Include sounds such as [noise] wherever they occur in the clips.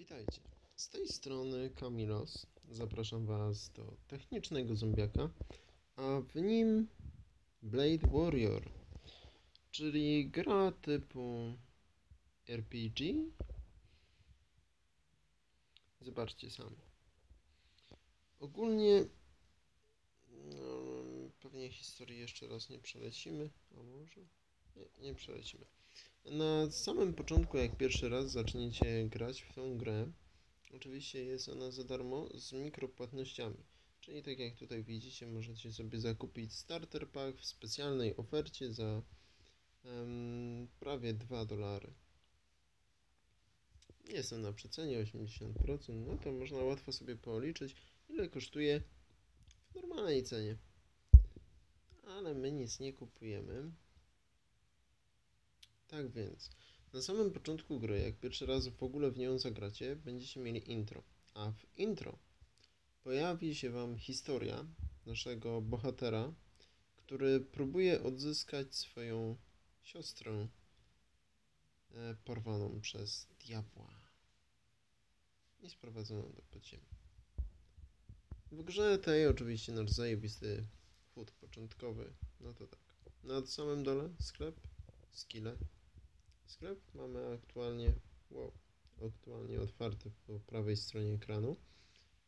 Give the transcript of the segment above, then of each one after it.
Witajcie. Z tej strony Kamilos. Zapraszam Was do technicznego zombiaka, a w nim Blade Warrior, czyli gra typu RPG. Zobaczcie sami. Ogólnie no, pewnie historii jeszcze raz nie przelecimy, a może? Nie, nie przelecimy. Na samym początku, jak pierwszy raz zaczniecie grać w tą grę, oczywiście jest ona za darmo z mikropłatnościami. Czyli tak jak tutaj widzicie, możecie sobie zakupić starter pack w specjalnej ofercie za em, prawie 2 dolary. Jestem na przecenie 80%, no to można łatwo sobie policzyć, ile kosztuje w normalnej cenie. Ale my nic nie kupujemy. Tak więc, na samym początku gry, jak pierwszy raz w ogóle w nią zagracie, będziecie mieli intro. A w intro pojawi się Wam historia naszego bohatera, który próbuje odzyskać swoją siostrę e, porwaną przez diabła i sprowadzoną do podziemi. W grze tej oczywiście nasz zajebisty food początkowy, no to tak. Na samym dole sklep, skille, Sklep mamy aktualnie, wow, aktualnie otwarty po prawej stronie ekranu.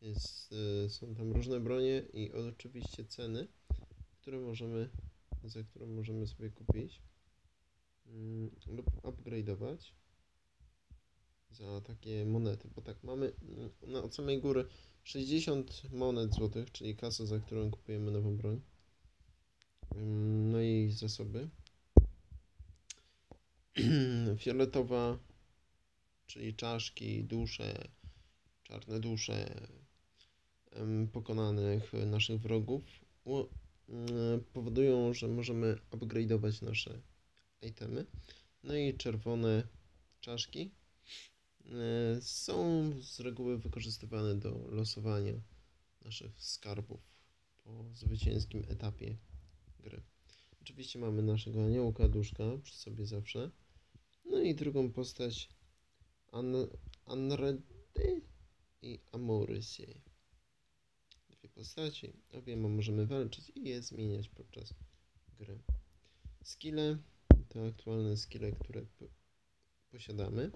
Jest, y, są tam różne bronie i oczywiście ceny, które możemy, za które możemy sobie kupić mm, lub upgrade'ować za takie monety, bo tak mamy mm, na od samej góry 60 monet złotych, czyli kasa, za którą kupujemy nową broń. Mm, no i zasoby. [clears throat] fioletowa, czyli czaszki, dusze, czarne dusze pokonanych naszych wrogów powodują, że możemy upgrade'ować nasze itemy. No i czerwone czaszki e, są z reguły wykorzystywane do losowania naszych skarbów po zwycięskim etapie gry. Oczywiście mamy naszego aniołka duszka przy sobie zawsze. I drugą postać An Anredy i Amorysie. Dwie postaci, obiema możemy walczyć i je zmieniać podczas gry. Skille to aktualne skille, które posiadamy.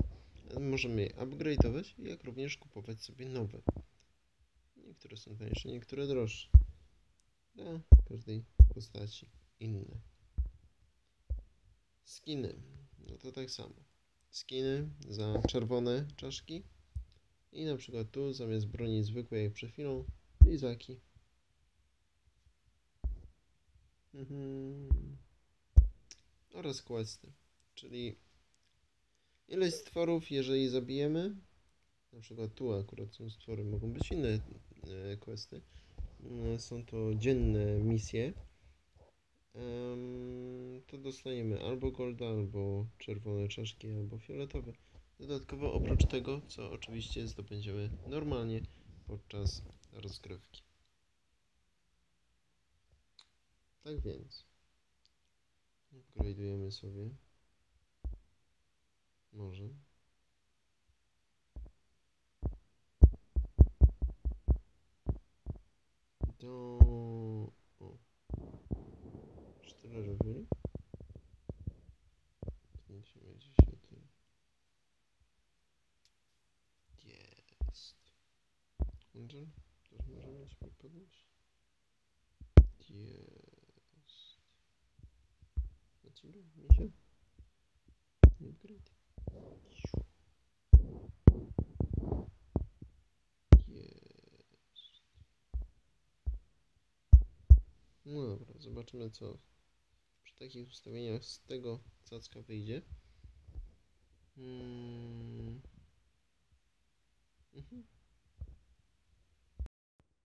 Możemy je upgrade'ować, jak również kupować sobie nowe. Niektóre są tańsze, niektóre droższe. Dla każdej postaci inne. Skiny no to tak samo. Skiny za czerwone czaszki. I na przykład tu zamiast broni zwykłej jak przed chwilą, lizaki. Mhm. Oraz questy, czyli ileś stworów, jeżeli zabijemy, na przykład tu akurat są stwory, mogą być inne e, questy, e, są to dzienne misje, to dostajemy albo golda, albo czerwone czaszki, albo fioletowe. Dodatkowo oprócz tego, co oczywiście zdobędziemy normalnie podczas rozgrywki. Tak więc upgrade'ujemy sobie może do Tyle robili? Zdjęcie będzie się tym. Jest. Angel? Też możemy sobie podnieść? Jest. Na ciebie? Misia? Upgrade. Jest. No dobra, zobaczymy co takich ustawieniach z tego cacka wyjdzie. Hmm. Mhm.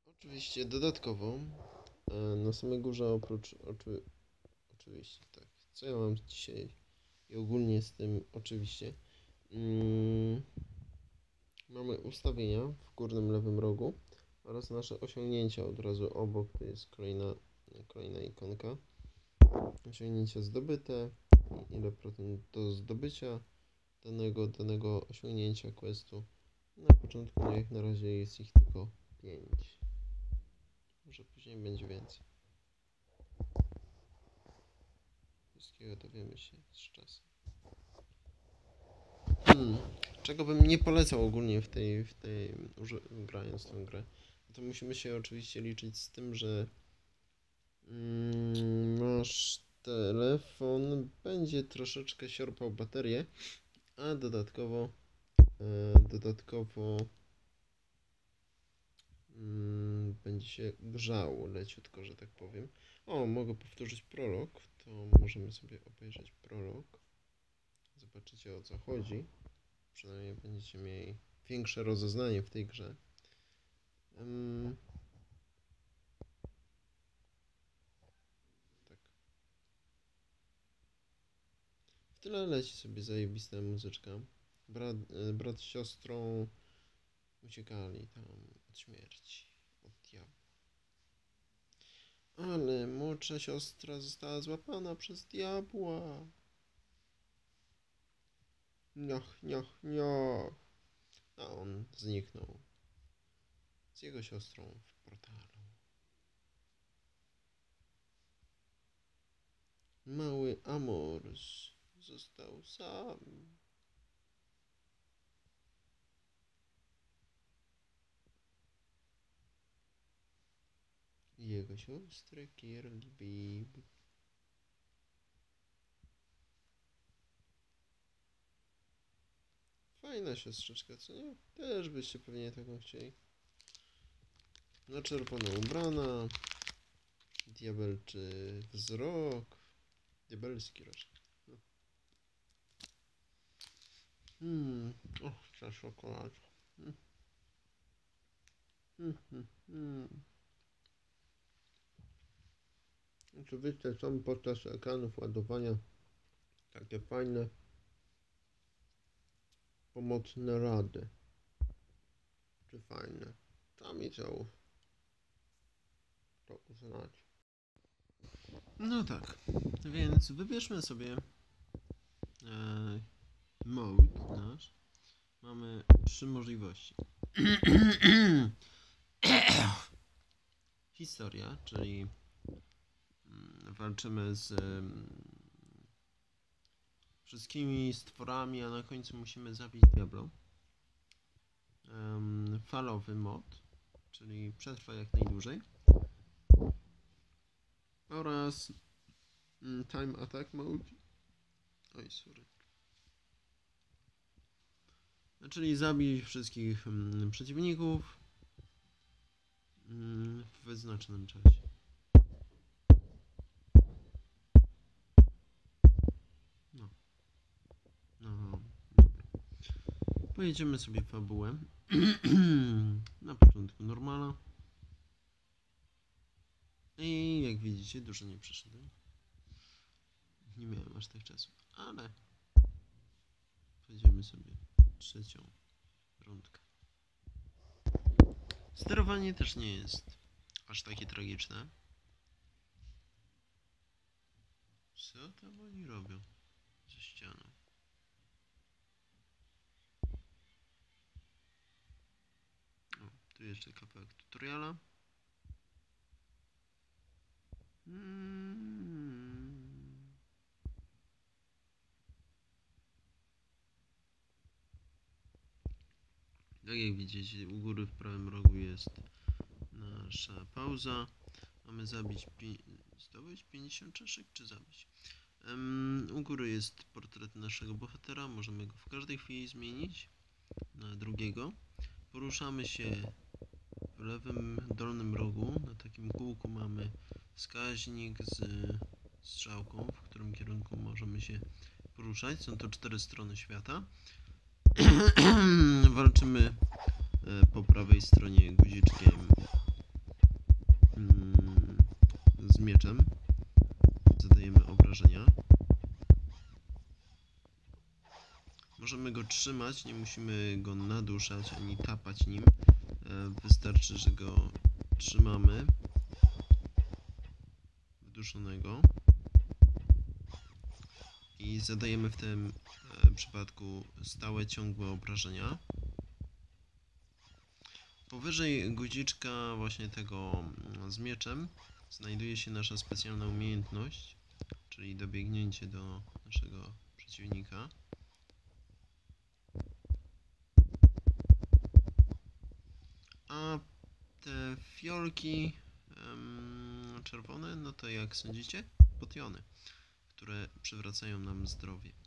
Oczywiście dodatkowo e, na samej górze oprócz oczy, oczywiście tak. Co ja mam dzisiaj i ogólnie z tym oczywiście hmm. mamy ustawienia w górnym lewym rogu oraz nasze osiągnięcia od razu obok to jest kolejna kolejna ikonka osiągnięcia zdobyte, ile procent do zdobycia danego, danego osiągnięcia questu Na początku, no jak na razie jest ich tylko 5. Może później będzie więcej. Wszystkiego dowiemy się z czasem. Hmm. Czego bym nie polecał ogólnie w tej, w tej grając tą grę, to musimy się oczywiście liczyć z tym, że mm, nasz telefon będzie troszeczkę siorpał baterię, a dodatkowo e, dodatkowo mm, będzie się grzał leciutko, że tak powiem. O, mogę powtórzyć prolog, to możemy sobie obejrzeć prolog. Zobaczycie o co chodzi. Przynajmniej będziecie mieli większe rozeznanie w tej grze. Em, tyle leci sobie zajebista muzyczka. Brat, e, brat z siostrą uciekali tam od śmierci, od diabła. Ale młodsza siostra została złapana przez diabła. Niach, niach, niach. A on zniknął z jego siostrą w portalu. Mały Amors został sam. Jego siostrę Kirli Bib. Fajna siostrzyczka, co nie? Też byście pewnie taką chcieli. Na czerwono ubrana. Diabelczy wzrok. Diabelski raczej. Hmm. O, ta czekolada. Hmm. Hmm, hmm, hmm. Oczywiście są podczas ekranów ładowania takie fajne pomocne rady. Czy fajne? Sami to, to uznać. No tak, więc wybierzmy sobie e, mode nasz. Mamy trzy możliwości. [clears throat] Historia, czyli mm, walczymy z mm, wszystkimi stworami, a na końcu musimy zabić Diablo. Falowy mod, czyli przetrwa jak najdłużej. Oraz mm, time attack mode. Oj, sorry. Czyli zabij wszystkich mm, przeciwników mm, w wyznaczonym czasie. No. No, dobra. Pojedziemy sobie fabułę. [clears throat] Na początku normala. I jak widzicie, dużo nie przeszedłem. Nie miałem aż tak czasu, ale pojedziemy sobie trzecią rundkę. Sterowanie też nie jest aż takie tragiczne. Co tam oni robią ze ścianą? O, tu jeszcze kawałek tutoriala. Mm. Tak jak widzicie, u góry w prawym rogu jest nasza pauza. Mamy zabić, zdobyć 50 czaszek, czy zabić? Em, u góry jest portret naszego bohatera, możemy go w każdej chwili zmienić na drugiego. Poruszamy się w lewym dolnym rogu, na takim kółku mamy wskaźnik z strzałką, w którym kierunku możemy się poruszać. Są to cztery strony świata. [clears throat] Walczymy e, po prawej stronie guziczkiem mm, z mieczem. Zadajemy obrażenia. Możemy go trzymać, nie musimy go naduszać ani tapać nim. E, Wystarczy, że go trzymamy wduszonego i zadajemy w tym e, przypadku stałe ciągłe obrażenia. Powyżej guziczka właśnie tego mm, z mieczem znajduje się nasza specjalna umiejętność, czyli dobiegnięcie do naszego przeciwnika. A te fiolki em, czerwone, no to jak sądzicie? Potiony, które przywracają nam zdrowie.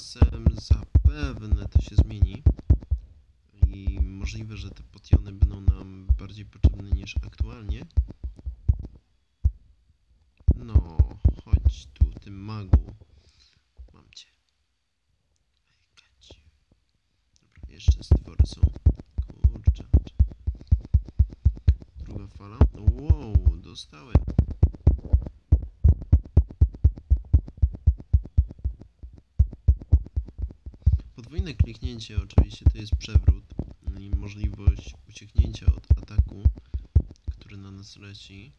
Czasem zapewne to się zmieni i możliwe, że te potiony będą nam bardziej potrzebne niż aktualnie. No, chodź tu, ty magu. Podwójne kliknięcie oczywiście to jest przewrót i możliwość ucieknięcia od ataku, który na nas leci.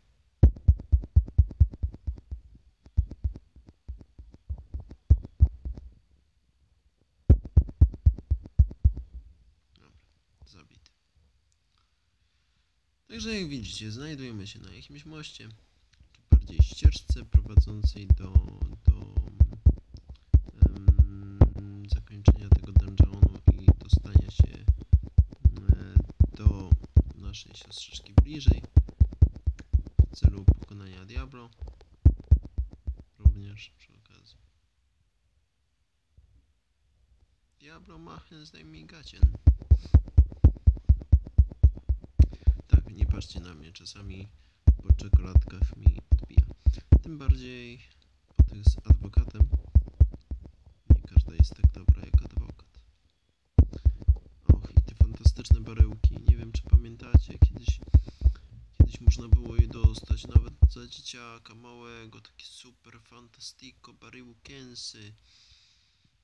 Także jak widzicie, znajdujemy się na jakimś moście, czy bardziej ścieżce prowadzącej do, bliżej w celu pokonania Diablo. Również przy okazji. Diablo machen z Gacien. Tak, nie patrzcie na mnie, czasami po czekoladkach mi odbija. Tym bardziej po tych z adwokatem. Nie każda jest tak dobra jak adwokat. Och, i te fantastyczne baryłki. Nie wiem, czy pamiętacie, kiedyś, kiedyś można było je dostać nawet za dzieciaka małego. Takie super fantastico baryłkensy.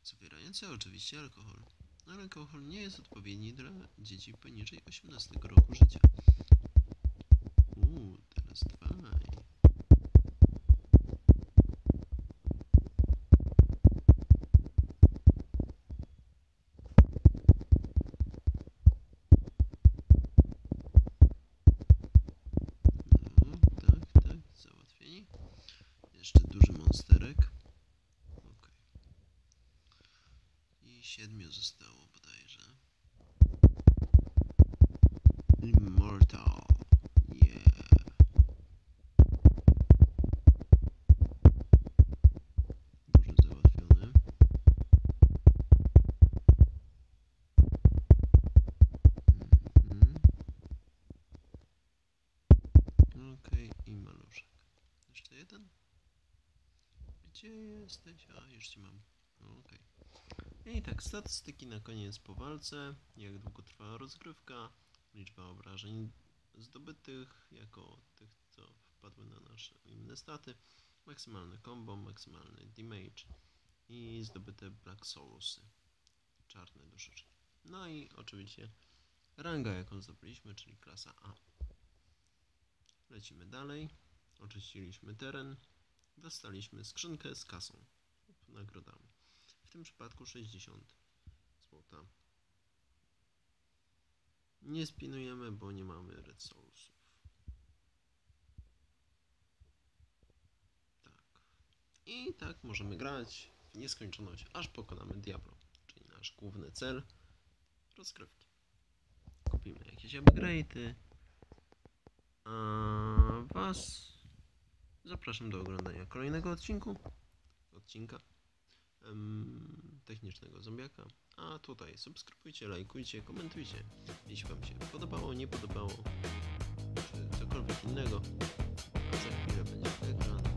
Zawierające oczywiście alkohol. Ale alkohol nie jest odpowiedni dla dzieci poniżej 18 roku życia. Siedmiu zostało bodajże. Immortal. Yeah. Duży załatwiony. Mhm. I maluszek. Jeszcze jeden? Gdzie jesteś? A, już mam. I tak, statystyki na koniec po walce. Jak długo trwała rozgrywka, liczba obrażeń zdobytych jako tych, co wpadły na nasze inne staty, maksymalne combo, maksymalny damage i zdobyte Black Soulsy, czarne duszyczki. No i oczywiście ranga, jaką zdobyliśmy, czyli klasa A. Lecimy dalej. Oczyściliśmy teren. Dostaliśmy skrzynkę z kasą nagrodami. W tym przypadku 60 złota. Nie spinujemy, bo nie mamy red soulsów. Tak. I tak możemy grać w nieskończoność, aż pokonamy Diablo, czyli nasz główny cel rozgrywki. Kupimy jakieś upgrade'y. A Was zapraszam do oglądania kolejnego odcinku. Odcinka technicznego zombiaka. A tutaj subskrybujcie, lajkujcie, komentujcie. Jeśli Wam się podobało, nie podobało, czy cokolwiek innego. A za chwilę będzie ekran.